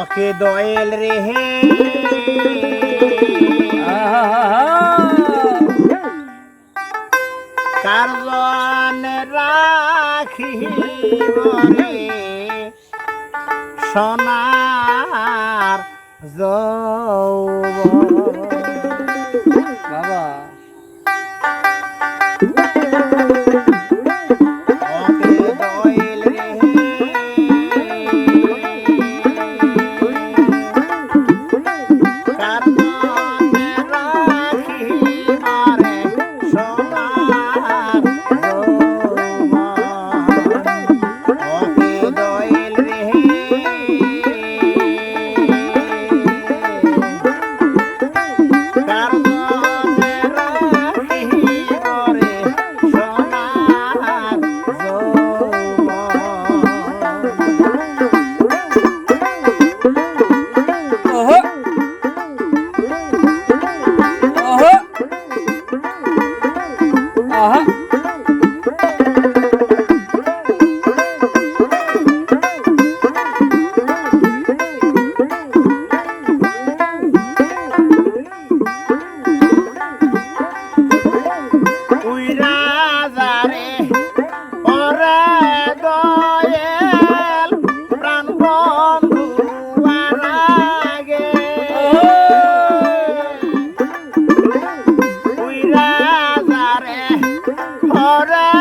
ওকে দয়েল রে হে। কার্জন রাখি সোনার যৌবন Claro. ওরে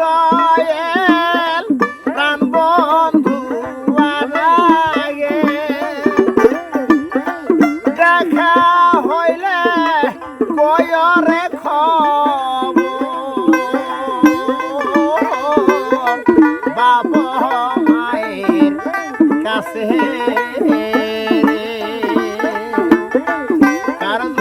দয়েল প্রাণ বন্ধু আগে দেখা হইলে কয়রে খবর। বাপ মায়ের কাছে কারণে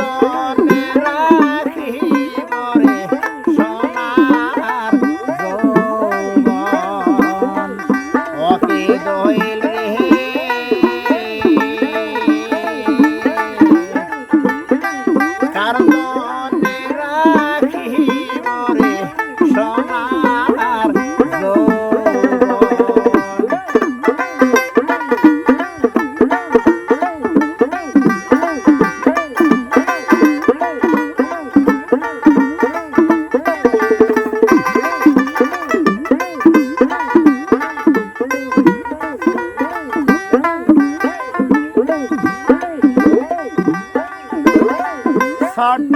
ছোট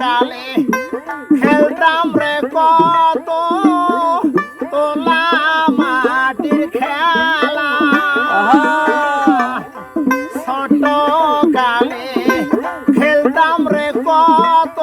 কালে খেলতাম রে কত। তোলা মাটির খেলা। ছোট কালে খেলতাম রে কত।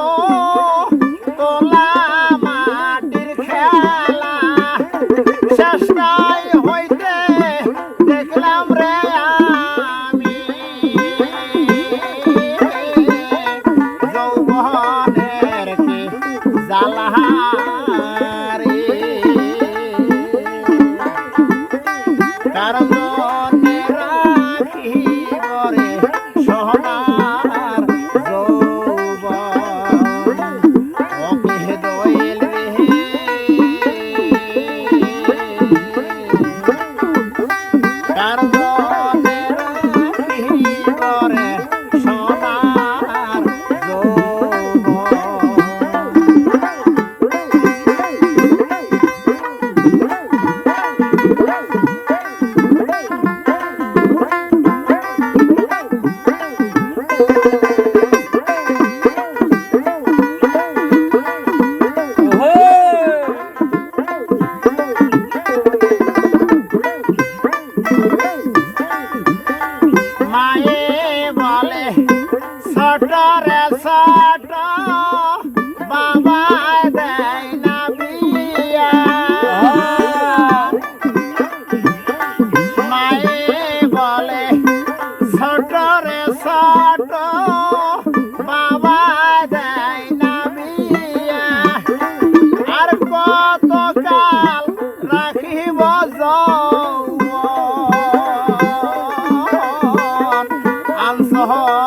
ছোট রে ছোট বাবা দেয় না বিয়া। মায়ে বলে ছোট রে ছোট বাবা দেয় না বিয়া। আর কত কাল রাখিব যৌবন? আনসহলে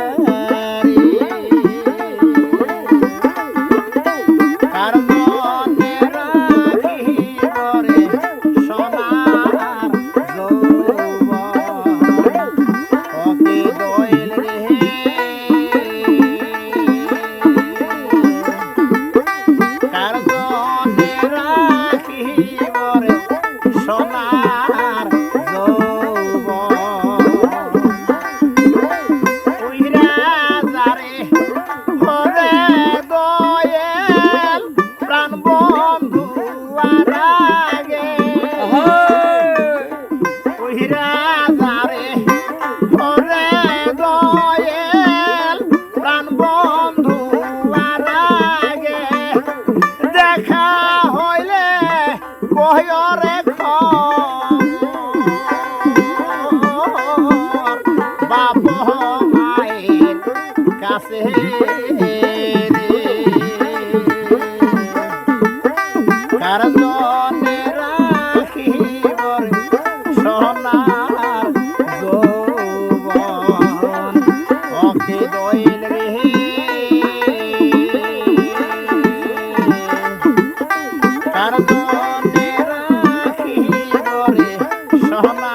বাপ মায়ের কাছে কার জনে রাখিবর সোনার যৌবন ওকে দইল রে? কার জনে রাখিবরে সোনার